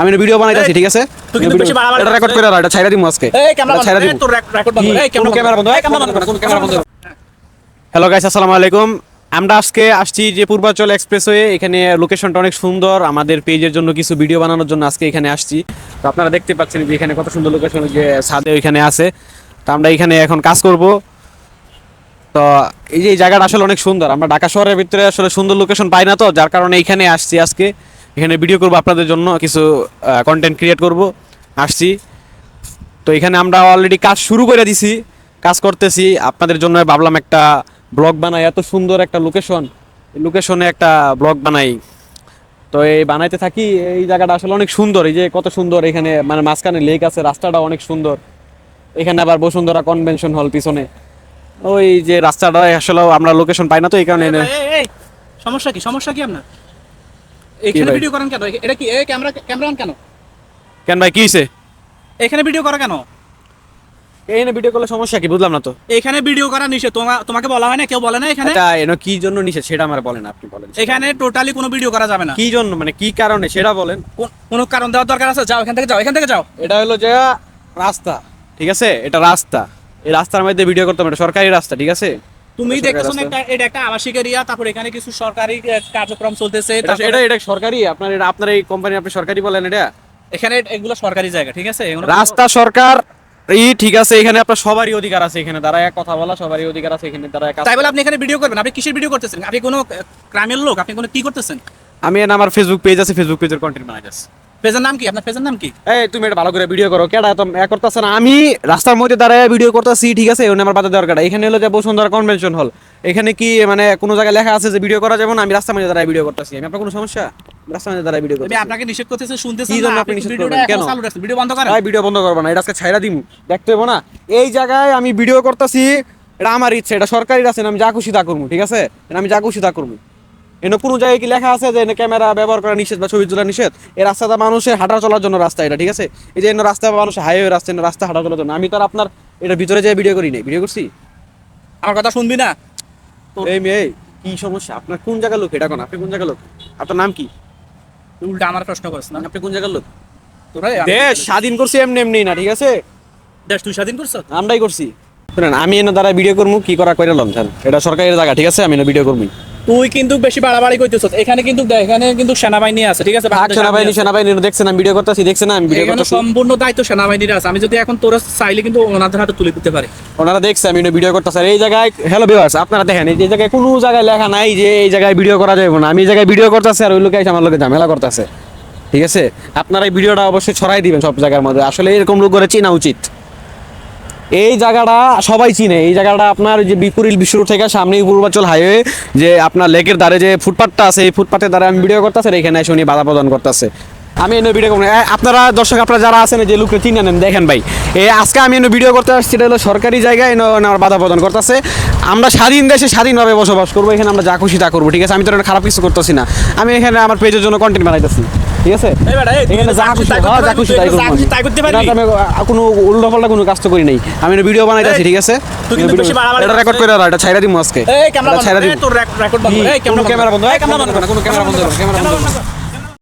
আমি ভিডিও বানাইতেছি ঠিক আছে? এটা রেকর্ড করে এটা ছাইরা দিমু আজকে। এই ক্যামেরা ছাইরা দিমু। রেকর্ড বন্ধ। এই ক্যামেরা বন্ধ এই ক্যামেরা বন্ধ ক্যামেরা বন্ধ? হ্যালো গাইস আসসালামু আলাইকুম। আমরা আজকে আসছি যে পূর্বাচল এক্সপ্রেসওয়ে এখানে লোকেশনটা অনেক সুন্দর। আমাদের পেজের জন্য কিছু ভিডিও বানানোর জন্য আজকে এখানে আসছি। তো আপনারা দেখতে পাচ্ছেন যে এখানে কত সুন্দর লোকেশন যে ছাদে ওইখানে আছে। তো আমরা এখানে এখন কাজ করব। তো এই যে জায়গাটা আসলে অনেক সুন্দর। আমরা ঢাকা শহরের ভিতরে আসলে সুন্দর লোকেশন পাই না তো যার কারণে এখানে আসছি আজকে। এখানে ভিডিও করব আপনাদের জন্য, কিছু কন্টেন্ট ক্রিয়েট করব। আসছি। তো এখানে আমরা অলরেডি কাজ শুরু করে দিছি, কাজ করতেছি। আপনাদের জন্য ভাবলাম একটা ব্লগ বানাই, এত সুন্দর একটা লোকেশন লোকেশনে একটা ব্লগ বানাই। তো এই বানাইতে থাকি, এই জায়গাটা আসলে অনেক সুন্দর। এই যে কত সুন্দর এখানে মানে মাঝখানে লেক আছে, রাস্তাটা অনেক সুন্দর। এখানে আবার বসুন্ধরা কনভেনশন হল পিছনে। ওই যে রাস্তাটা আসলে আমরা লোকেশন পাই না তো, এই কারণে সমস্যা কি? সমস্যা কি আপনার? এখানে ভিডিও করেন কেন? এটা কি ক্যামেরা ক্যামেরা অন কেন? কেন ভাই কি এখানে ভিডিও করা কেন? এখানে ভিডিও করলে সমস্যা কি বুঝলাম না তো। এখানে ভিডিও করা নিষেধ। তোমাকে বলা হয় না? কেউ বলে না এখানে? এটা এনো কি জন্য নিষেধ? সেটা আমার বলেন আপনি বলেন এখানে টোটালি কোনো ভিডিও করা যাবে না। কি জন্য? মানে কি কারণে? সেটা বলেন। কোন- কারণ দেওয়ার দরকার আছে? যাও এখান থেকে যাও এখান থেকে যাও। এটা হলো যে রাস্তা ঠিক আছে? এটা রাস্তা। এই রাস্তার মধ্যে ভিডিও করতে হবে সরকারি রাস্তা ঠিক আছে? তুমি দেখতেছো না এটা একটা আবাসিক এরিয়া তারপর এখানে কিছু সরকারি কার্যক্রম চলতেছে এটা এটা এটা সরকারি? আপনার এটা আপনার এই কোম্পানি আপনি সরকারি বলেন এটা? এখানে এগুলো সরকারি জায়গা ঠিক আছে? রাস্তা সরকার এই ঠিক আছে এখানে আপনার সবারই অধিকার আছে এখানে দাঁড়ায় কথা বলা সবারই অধিকার আছে এখানে দাঁড়ায় তাই বলে আপনি এখানে ভিডিও করবেন আপনি কিসের ভিডিও করতেছেন? আপনি কোনো গ্রামের লোক আপনি কোনো কি করতেছেন? আমি আমার ফেসবুক পেজ আছে ফেসবুক পেজের কন্টেন্ট বানাই যাচ্ছি পেজের নাম কি? আপনার পেজের নাম কি? এই তুমি এটা ভালো করে ভিডিও করো। কেডা এত এ করতেছ না। আমি রাস্তার মধ্যে দাঁড়ায় ভিডিও করতেছি ঠিক আছে? ওখানে আমার বাধা দেওয়ার কেডা। এখানে হলো যে বসুন্ধরা কনভেনশন হল এখানে কি মানে কোনো জায়গায় লেখা আছে যে ভিডিও করা যাবে না? আমি রাস্তার মধ্যে দাঁড়ায় ভিডিও করতেছি। আমি আপনার কোনো সমস্যা? রাস্তার মধ্যে দাঁড়ায় ভিডিও আমি আপনাকে নিষেধ করতেছি শুনতেছেন কি জন্য না, আপনি নিষেধ করবেন? কেন? ভিডিও বন্ধ করেন। ভাই ভিডিও বন্ধ করব না। এটা আজকে ছাইরা দিমু। দেখতে না। এই জায়গায় আমি ভিডিও করতেছি এটা আমার ইচ্ছে। এটা সরকারি রাস্তা আমি যা খুশি তা করব ঠিক আছে? আমি যা খুশি তা করব। এনে কোনো জায়গায় কি লেখা আছে যে ক্যামেরা ব্যবহার করা নিষেধ বা ছবি তোলা নিষেধ? এই রাস্তাটা মানুষের হাঁটা চলার জন্য রাস্তা এটা ঠিক আছে? এই যে রাস্তা মানুষের হাইওয়ে রাস্তা রাস্তা হাঁটা চলার জন্য। আমি তো আপনার এটার ভিতরে যে ভিডিও করি নাই। ভিডিও করছি? আমার কথা শুনবি না? এই মেয়ে কি সমস্যা? আপনার কোন জায়গার লোক? এটা কোন? আপনি কোন জায়গার লোক? আপনার নাম কি? উল্টা আমার প্রশ্ন করিস না। আপনি কোন জায়গার লোক? দেশ স্বাধীন করছি এমনি এমনি না ঠিক আছে? দেশ তুই স্বাধীন করছ? আমরাই করছি। শুনেন আমি এনে দ্বারা ভিডিও করব কি করা করে লম এটা সরকারি জায়গা ঠিক আছে? আমি ভিডিও করব তুই কিন্তু বেশি বাড়াবাড়ি কইতেছ এখানে কিন্তু এখানে কিন্তু সেনাবাহিনী আছে ঠিক আছে? সেনাবাহিনী সেনাবাহিনী দেখছেন আমি ভিডিও করতেছি দেখছেন আমি ভিডিও এখানে করতেছি। সম্পূর্ণ দায়িত্ব সেনাবাহিনীর আছে। আমি যদি এখন তোরা চাইলে কিন্তু ওনাদের হাতে তুলে দিতে পারি। ওনারা দেখছে আমি ভিডিও করতেছি। আর এই জায়গায় হ্যালো ভিউয়ার্স আপনারা দেখেন এই জায়গায় কোনো জায়গায় লেখা নাই যে এই জায়গায় ভিডিও করা যাবে না। আমি এই জায়গায় ভিডিও করতেছি আর ওই লোক এসে আমার লোকে ঝামেলা করতেছে। ঠিক আছে? আপনারা এই ভিডিওটা অবশ্যই ছড়াই দিবেন সব জায়গার মধ্যে। আসলে এরকম লোক করে চেনা উচিত। এই জায়গাটা সবাই চিনে। এই জায়গাটা আপনার যে বিপুরিল বিশ্বরূপ থেকে সামনে পূর্বাচল হাইওয়ে যে আপনার লেকের ধারে যে ফুটপাথটা আছে, এই ফুটপাথের দ্বারা আমি ভিডিও করতেছি এখানে এসে উনি বাধা প্রদান করতেছে। আমি এনে ভিডিও করব আপনারা দর্শক, আপনারা যারা আছেন যে লোককে চিনে নেন, দেখেন ভাই। এই আজকে আমি এনে ভিডিও করতে আসছি এটা হলো সরকারি জায়গায় এনে আমার বাধা প্রদান করতেছে। আমরা স্বাধীন দেশে স্বাধীনভাবে বসবাস করব, এখানে আমরা যা খুশি তা করব, ঠিক আছে? আমি তো খারাপ কিছু করতেছি না। আমি এখানে আমার পেজের জন্য কন্টেন্ট বানাইতেছি। ঠিক আছে? এখানে যা খুশি হ্যাঁ, যা খুশি তাই করতে। আমি কোনো উল্টো পাল্টা কোনো কাজ তো করি নাই। আমি ভিডিও বানাইতেছি ঠিক আছে? এটা রেকর্ড করে রাখ এটা ছাইরা দিমু আজকে। এই ক্যামেরা ছাইরা দিমু। তোর রেকর্ড বন্ধ এই ক্যামেরা বন্ধ এই এই ক্যামেরা বন্ধ কোনো ক্যামেরা বন্ধ ক্যামেরা বন্ধ করো।